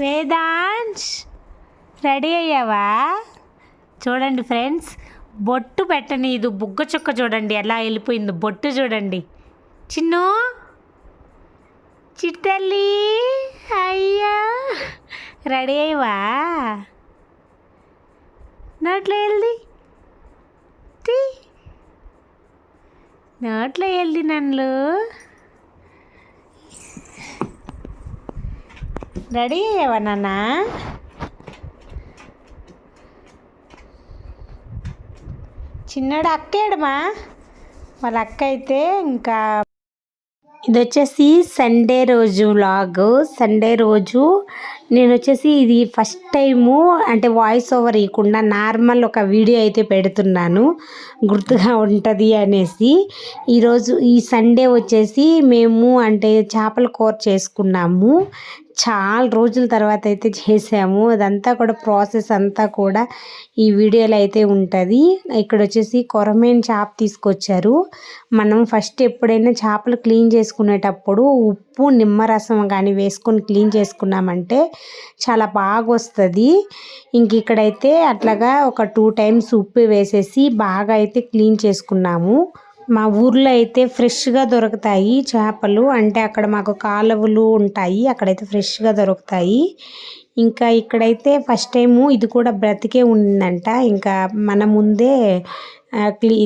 Vedansh ready అయ్యావా? చూడండి friends బొట్టు పెట్టనీదు బుగ్గ చుక్క చూడండి ఎలా వెళ్ళిపోయింది బొట్టు చూడండి. చిన్ను చిట్టల్లి అయ్యా రెడీ అయ్యవా? నోట్లో వెళ్ళి నోట్లో వెళ్ళి నన్ను రెడీ అయ్యావా నాన్న? చిన్నడు అక్కేడమా వాళ్ళ అక్క అయితే ఇంకా ఇది వచ్చేసి సండే రోజు వ్లాగ్ సండే రోజు నేను వచ్చేసి ఇది ఫస్ట్ టైము అంటే వాయిస్ ఓవర్ ఇవ్వకుండా నార్మల్ ఒక వీడియో అయితే పెడుతున్నాను. గుర్తుగా ఉంటుంది అనేసి. ఈరోజు ఈ సండే వచ్చేసి మేము అంటే చేపల కూర చేసుకున్నాము. చాలా రోజుల తర్వాత అయితే చేసాము. అదంతా కూడా ప్రాసెస్ అంతా కూడా ఈ వీడియోలో అయితే ఉంటుంది. ఇక్కడ వచ్చేసి కొరమేన్ చేప తీసుకొచ్చారు. మనం ఫస్ట్ ఎప్పుడైనా చేపలు క్లీన్ చేసుకునేటప్పుడు ఉప్పు నిమ్మరసం కానీ వేసుకొని క్లీన్ చేసుకున్నామంటే చాలా బాగా వస్తుంది ఇంక ఇక్కడైతే అట్లాగా ఒక టూ టైమ్స్ ఉప్పు వేసేసి బాగా అయితే క్లీన్ చేసుకున్నాము. మా ఊర్లో అయితే ఫ్రెష్గా దొరుకుతాయి చేపలు. అంటే అక్కడ మాకు కాలువలు ఉంటాయి అక్కడైతే ఫ్రెష్గా దొరుకుతాయి. ఇంకా ఇక్కడైతే ఫస్ట్ టైము ఇది కూడా బ్రతికే ఉందంట. ఇంకా మన ముందే క్లీ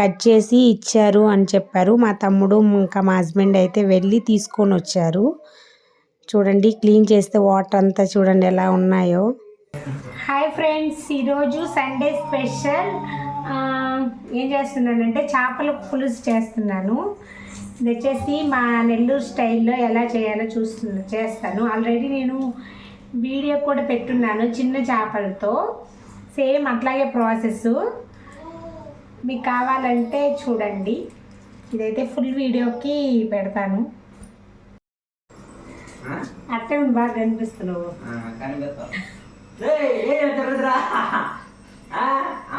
కట్ చేసి ఇచ్చారు అని చెప్పారు. మా తమ్ముడు ఇంకా మా హస్బెండ్ అయితే వెళ్ళి తీసుకొని వచ్చారు. చూడండి క్లీన్ చేస్తే వాటర్ అంతా చూడండి ఎలా ఉన్నాయో. హాయ్ ఫ్రెండ్స్ ఈరోజు సండే స్పెషల్. ఏం చేస్తున్నానంటే చేపల పులుసు చేస్తున్నాను ఇది వచ్చేసి మా నెల్లూరు స్టైల్లో ఎలా చేయాలో చూస్తున్నా చేస్తాను ఆల్రెడీ నేను వీడియో కూడా పెట్టున్నాను చిన్న చేపలతో సేమ్ అట్లాగే ప్రాసెస్ మీకు కావాలంటే చూడండి ఇదైతే ఫుల్ వీడియోకి పెడతాను అట్టే బాగా కనిపిస్తున్నావు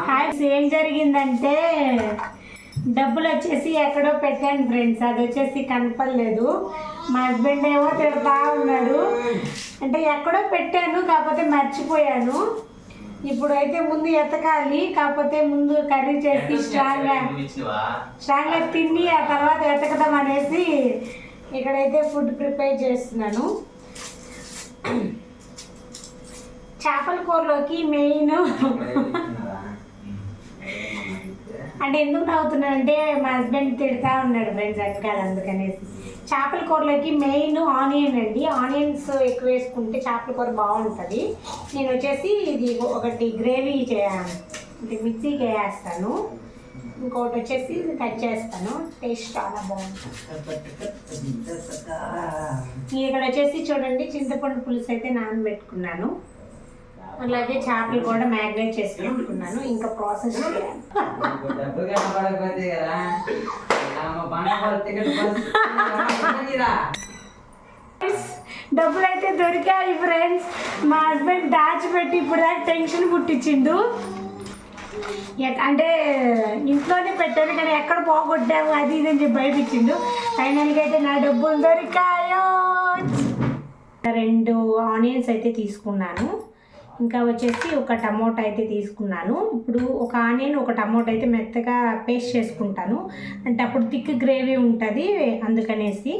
హాయ్స్ ఏం జరిగిందంటే డబ్బులు వచ్చేసి ఎక్కడో పెట్టాను ఫ్రెండ్స్ అది వచ్చేసి కనపడలేదు. మా హస్బెండ్ ఏమో తిడతా ఉన్నాడు అంటే ఎక్కడో పెట్టాను కాకపోతే మర్చిపోయాను. ఇప్పుడు అయితే ముందు ఎతకాలి కాకపోతే ముందు కర్రీ చేసి స్ట్రాంగ్గా స్ట్రాంగ్గా తిని ఆ తర్వాత ఎతకదాం అనేసి ఇక్కడైతే ఫుడ్ ప్రిపేర్ చేస్తున్నాను. చేపల కూరలోకి మెయిన్ అంటే ఎందుకు నవ్వుతున్నాను అంటే మా హస్బెండ్ తిడతా ఉన్నాడు ఫ్రెండ్స్ వెనకాల అందుకనేసి. చేపల కూరలోకి మెయిన్ ఆనియన్ అండి. ఆనియన్స్ ఎక్కువ వేసుకుంటే చేపల కూర బాగుంటుంది. నేను వచ్చేసి ఇది ఒకటి గ్రేవీ అంటే మిక్సీకి వేస్తాను ఇంకొకటి వచ్చేసి కట్ చేస్తాను. టేస్ట్ చాలా బాగుంటుంది. ఇక్కడ వచ్చేసి చూడండి చింతపండు పులుసు అయితే నానబెట్టుకున్నాను. అలాగే చేపలు కూడా మ్యాగ్నేట్ చేసి పెట్టుకున్నాను ఇంకా ప్రాసెస్ చేయాలి. డబ్బులు అయితే దొరికాయి ఫ్రెండ్స్ మా హస్బెండ్ దాచిపెట్టి ఇప్పుడు దాకా టెన్షన్ పుట్టించిండు అంటే ఇంట్లోనే పెట్టాను కానీ ఎక్కడ పోగొట్టాము అది ఇది అని చెప్పి భయపించిండు. ఫైనల్గా అయితే నా డబ్బులు దొరికాయో. రెండు ఆనియన్స్ అయితే తీసుకున్నాను. ఇంకా వచ్చేసి ఒక టమోటా అయితే తీసుకున్నాను. ఇప్పుడు ఒక ఆనియన్ ఒక టమోటా అయితే మెత్తగా పేస్ట్ చేసుకుంటాను. అంటే అప్పుడు థిక్ గ్రేవీ ఉంటుంది అందుకనేసి.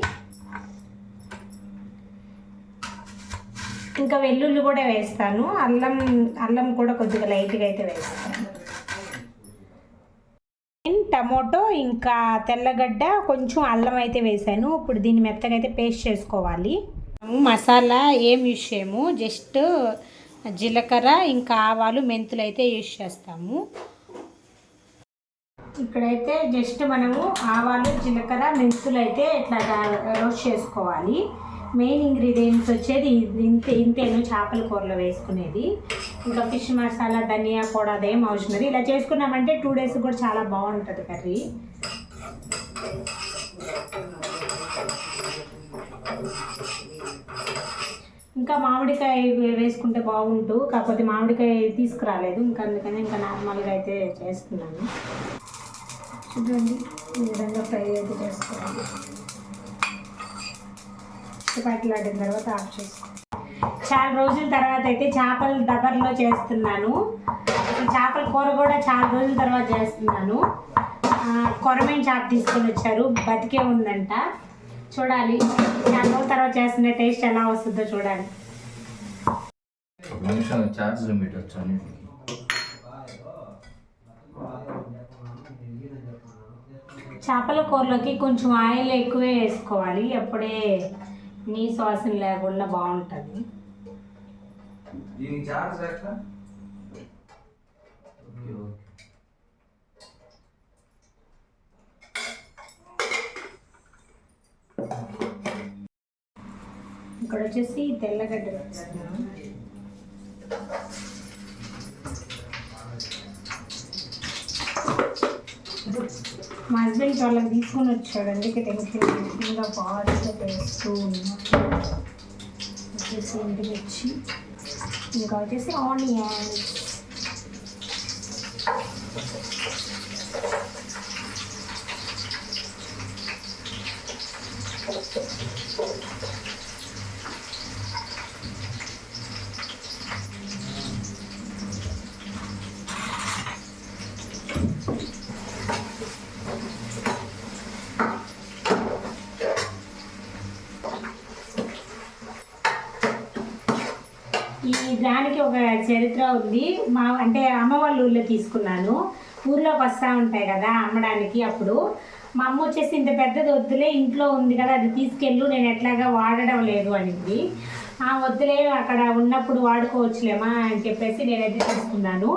ఇంకా వెల్లుల్లి కూడా వేస్తాను. అల్లం అల్లం కూడా కొద్దిగా లైట్గా అయితే వేస్తాను. టమోటో ఇంకా తెల్లగడ్డ కొంచెం అల్లం అయితే వేసాను. ఇప్పుడు దీన్ని మెత్తగా అయితే పేస్ట్ చేసుకోవాలి. మసాలా ఏం యూస్ చేయము జస్ట్ జీలకర్ర ఇంకా ఆవాలు మెంతులు అయితే యూజ్ చేస్తాము. ఇక్కడైతే జస్ట్ మనము ఆవాలు జీలకర్ర మెంతులు అయితే ఇట్లా రోస్ట్ చేసుకోవాలి. మెయిన్ ఇంగ్రీడియంట్స్ వచ్చేది ఇంత ఇంతే ఇంతేను చేపల కూరలో వేసుకునేది. ఇంకా ఫిష్ మసాలా ధనియా కూడా అదేం అవసరం లేదు ఇలా చేసుకున్నామంటే టూ డేస్ కూడా చాలా బాగుంటుంది కర్రీ. ఇంకా మామిడికాయ వేసుకుంటే బాగుంటు కాకపోతే మామిడికాయ తీసుకురాలేదు. ఇంకా అందుకని ఇంకా నార్మల్గా అయితే చేస్తున్నాను. చూడండి ఈ విధంగా ఫ్రై అయితే చేసుకోవాలి. చపాతీలాడిన తర్వాత ఆఫ్ చేసుకోవాలి చాలా రోజుల తర్వాత అయితే చేపల దబర్లో చేస్తున్నాను. చేపల కూర కూడా చాలా రోజుల తర్వాత చేస్తున్నాను. కొరమైన చేప తీసుకొని వచ్చారు. బతికే ఉందంట. చూడాలి. చాలా రోజుల తర్వాత చేస్తున్న టేస్ట్ ఎలా వస్తుందో చూడాలి. నిమిషం ఛార్జ్ లిమిట్ వచ్చు అన్నిటికి చేపల కూరలోకి కొంచెం ఆయిల్ ఎక్కువే వేసుకోవాలి. అప్పుడే నీ శ్వాసన లేకుండా బాగుంటుంది. ఇక్కడ వచ్చేసి తెల్లగడ్డ వేస్తున్నాను మా హస్బెండ్ వాళ్ళకి తీసుకొని వచ్చాడు. అందుకే టెన్షన్ టెన్షన్గా బాగా వేస్తూ ఉన్నాను వచ్చేసి ఇంటికి వచ్చి ఇంకా వచ్చేసి ఆనియన్స్ ఈ దానికి ఒక చరిత్ర ఉంది. మా అంటే అమ్మ వాళ్ళ ఊళ్ళో తీసుకున్నాను. ఊర్లోకి వస్తూ ఉంటాయి కదా అమ్మడానికి అప్పుడు. మా అమ్మ వచ్చేసి ఇంత పెద్దది వద్దులే ఇంట్లో ఉంది కదా అది తీసుకెళ్ళు నేను ఎట్లాగా వాడడం లేదు అనింది. ఆ వద్దులే అక్కడ ఉన్నప్పుడు వాడుకోవచ్చులేమా అని చెప్పేసి నేనైతే తీసుకున్నాను.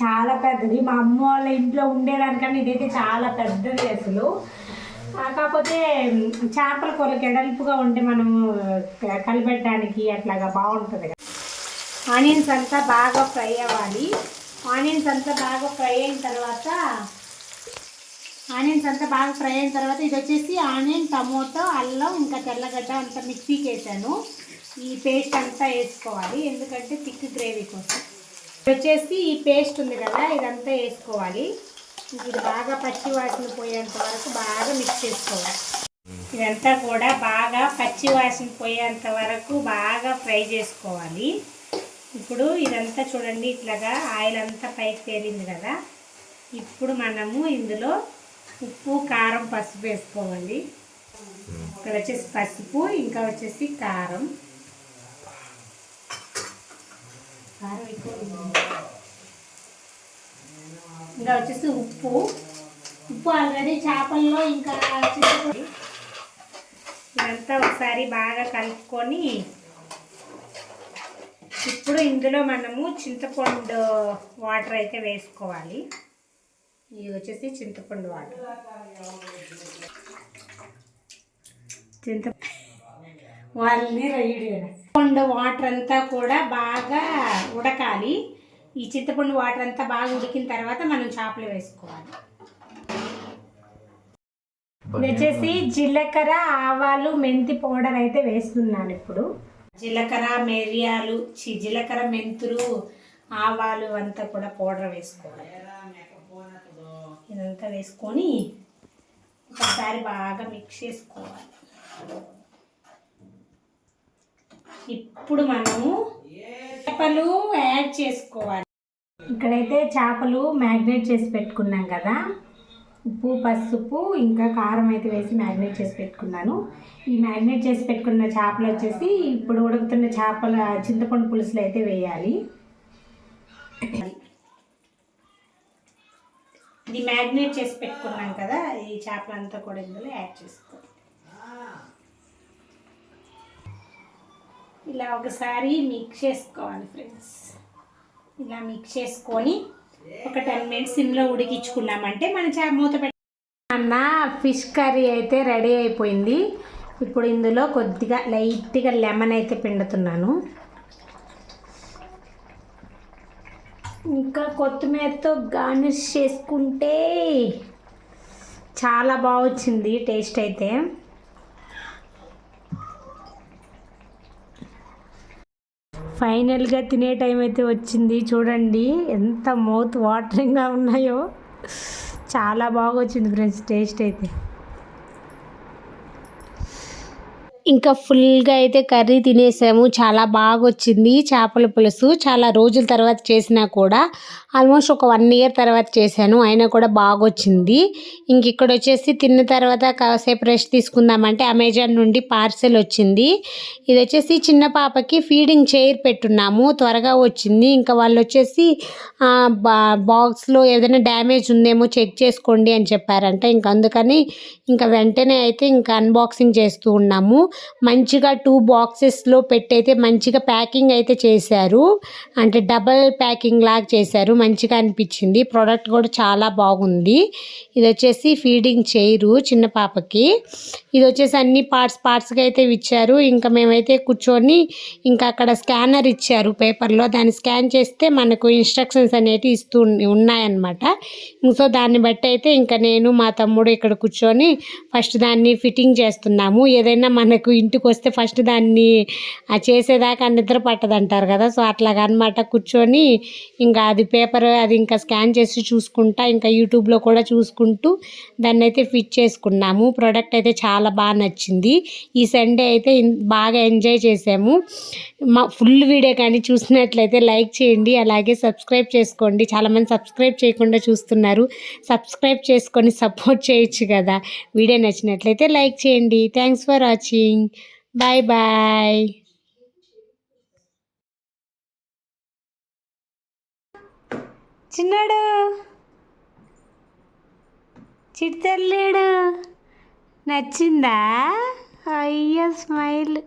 చాలా పెద్దది. మా అమ్మ వాళ్ళ ఇంట్లో ఉండేదానికన్నా ఇదైతే చాలా పెద్దది అసలు. కాకపోతే చేపల కూరకి ఎడల్పుగా ఉంటే మనము కలిపెట్టడానికి అట్లాగా బాగుంటుంది కదా. ఆనియన్స్ అంతా బాగా ఫ్రై అవ్వాలి. ఆనియన్స్ అంతా బాగా ఫ్రై అయిన తర్వాత ఆనియన్స్ అంతా బాగా ఫ్రై అయిన తర్వాత ఇది వచ్చేసి ఆనియన్ టమోటో అల్లం ఇంకా తెల్లగడ్డ అంతా మిక్సీకి వేసాను ఈ పేస్ట్ అంతా వేసుకోవాలి ఎందుకంటే థిక్ గ్రేవీ కోసం. ఇది వచ్చేసి ఈ పేస్ట్ ఉంది కదా ఇదంతా వేసుకోవాలి. ఇది బాగా పచ్చి వాసన పోయేంత వరకు బాగా మిక్స్ చేసుకోవాలి. ఇదంతా కూడా బాగా పచ్చి వాసన పోయేంత వరకు బాగా ఫ్రై చేసుకోవాలి. ఇప్పుడు ఇదంతా చూడండి ఇట్లాగా ఆయిల్ అంతా పైకి తేలింది కదా. ఇప్పుడు మనము ఇందులో ఉప్పు కారం పసుపు వేసుకోవాలి. ఇక్కడ వచ్చేసి పసుపు ఇంకా వచ్చేసి కారం. కారం ఎక్కువ ఇంకా వచ్చేసి ఉప్పు. ఉప్పు ఆల్రెడీ చేపల్లో ఇంకా ఇదంతా ఒకసారి బాగా కలుపుకొని ఇప్పుడు ఇందులో మనము చింతపండు వాటర్ అయితే వేసుకోవాలి. ఇది వచ్చేసి చింతపండు వాటర్. చింత వాళ్ళని చింతపండు వాటర్ అంతా కూడా బాగా ఉడకాలి. ఈ చింతపండు వాటర్ అంతా బాగా ఉడికిన తర్వాత మనం చేపలు వేసుకోవాలి. ఇది వచ్చేసి జీలకర్ర ఆవాలు మెంతి పౌడర్ అయితే వేస్తున్నాను ఇప్పుడు. జీలకర్ర మిరియాలు చి జీలకర్ర మెంతులు ఆవాలు అంతా కూడా పౌడర్ వేసుకోవాలి. ఇదంతా వేసుకొని ఒకసారి బాగా మిక్స్ చేసుకోవాలి. ఇప్పుడు మనము చేపలు యాడ్ చేసుకోవాలి. ఇక్కడైతే చేపలు మ్యాగ్నేట్ చేసి పెట్టుకున్నాం కదా. ఉప్పు పసుపు ఇంకా కారం అయితే వేసి మ్యాగ్నేట్ చేసి పెట్టుకున్నాను. ఈ మ్యాగ్నేట్ చేసి పెట్టుకున్న చేపలు వచ్చేసి ఇప్పుడు ఉడుకుతున్న చేపల చింతపండు పులుసులు అయితే వేయాలి. ఇది మ్యాగ్నేట్ చేసి పెట్టుకున్నాం కదా ఈ చేపలంతా కూడా ఇందులో యాడ్ చేసుకో. ఇలా ఒకసారి మిక్స్ చేసుకోవాలి ఫ్రెండ్స్ ఇలా మిక్స్ చేసుకొని ఒక టెన్ మినిట్స్ సిమ్లో ఉడికించుకున్నామంటే మన చా మూత పెట్టి అన్న ఫిష్ కర్రీ అయితే రెడీ అయిపోయింది. ఇప్పుడు ఇందులో కొద్దిగా లైట్గా లెమన్ అయితే పిండుతున్నాను. ఇంకా కొత్తిమీరతో గార్నిష్ చేసుకుంటే చాలా బాగా వచ్చింది టేస్ట్ అయితే. ఫైనల్గా తినే టైం అయితే వచ్చింది. చూడండి ఎంత మౌత్ వాటరింగ్గా ఉన్నాయో. చాలా బాగా వచ్చింది ఫ్రెండ్స్ టేస్ట్ అయితే. ఇంకా ఫుల్గా అయితే కర్రీ తినేసాము. చాలా బాగా వచ్చింది చేపల పులుసు చాలా రోజుల తర్వాత చేసినా కూడా ఆల్మోస్ట్ ఒక వన్ ఇయర్ తర్వాత చేశాను. అయినా కూడా బాగా వచ్చింది ఇంక ఇక్కడ వచ్చేసి తిన్న తర్వాత కాసేపు రెస్ట్ తీసుకుందామంటే అమెజాన్ నుండి పార్సెల్ వచ్చింది. ఇది వచ్చేసి చిన్న పాపకి ఫీడింగ్ చైర్ పెట్టున్నాము. త్వరగా వచ్చింది. ఇంకా వాళ్ళు వచ్చేసి బా బాక్స్లో ఏదైనా డ్యామేజ్ ఉందేమో చెక్ చేసుకోండి అని చెప్పారంట. ఇంకా అందుకని ఇంకా వెంటనే అయితే ఇంకా అన్బాక్సింగ్ చేస్తూ ఉన్నాము. మంచిగా టూ బాక్సెస్లో పెట్టయితే మంచిగా ప్యాకింగ్ అయితే చేశారు. అంటే డబల్ ప్యాకింగ్ లాగా చేశారు. మంచిగా అనిపించింది. ప్రోడక్ట్ కూడా చాలా బాగుంది. ఇది వచ్చేసి ఫీడింగ్ చేయరు చిన్న పాపకి. ఇది వచ్చేసి అన్ని పార్ట్స్ పార్ట్స్గా అయితే ఇచ్చారు ఇంకా మేమైతే కూర్చొని ఇంకా అక్కడ స్కానర్ ఇచ్చారు పేపర్లో దాన్ని స్కాన్ చేస్తే మనకు ఇన్స్ట్రక్షన్స్ అనేవి ఇస్తూ ఉన్నాయన్నమాట. సో దాన్ని బట్టి అయితే ఇంకా నేను మా తమ్ముడు ఇక్కడ కూర్చొని ఫస్ట్ దాన్ని ఫిట్టింగ్ చేస్తున్నాము. ఏదైనా మనకు ఇంటికి వస్తే ఫస్ట్ దాన్ని ఆ చేసేదాకా నిద్ర పట్టదంటారు కదా. సో అట్లాగా అనమాట కూర్చొని ఇంకా అది పేపర్ అది ఇంకా స్కాన్ చేసి చూసుకుంటా ఇంకా యూట్యూబ్లో కూడా చూసుకుంటూ దాన్ని అయితే ఫిట్ చేసుకున్నాము. ప్రోడక్ట్ అయితే చాలా బాగా నచ్చింది. ఈ సండే అయితే బాగా ఎంజాయ్ చేసాము. మా ఫుల్ వీడియో కానీ చూసినట్లయితే లైక్ చేయండి అలాగే సబ్స్క్రైబ్ చేసుకోండి. చాలామంది సబ్స్క్రైబ్ చేయకుండా చూస్తున్నారు. సబ్స్క్రైబ్ చేసుకొని సపోర్ట్ చేయొచ్చు కదా. వీడియో నచ్చినట్లయితే లైక్ చేయండి. Thanks for watching bye bye చిన్నాడు. చిట్టలేడు నచ్చిందా? అయ్యో స్మైల్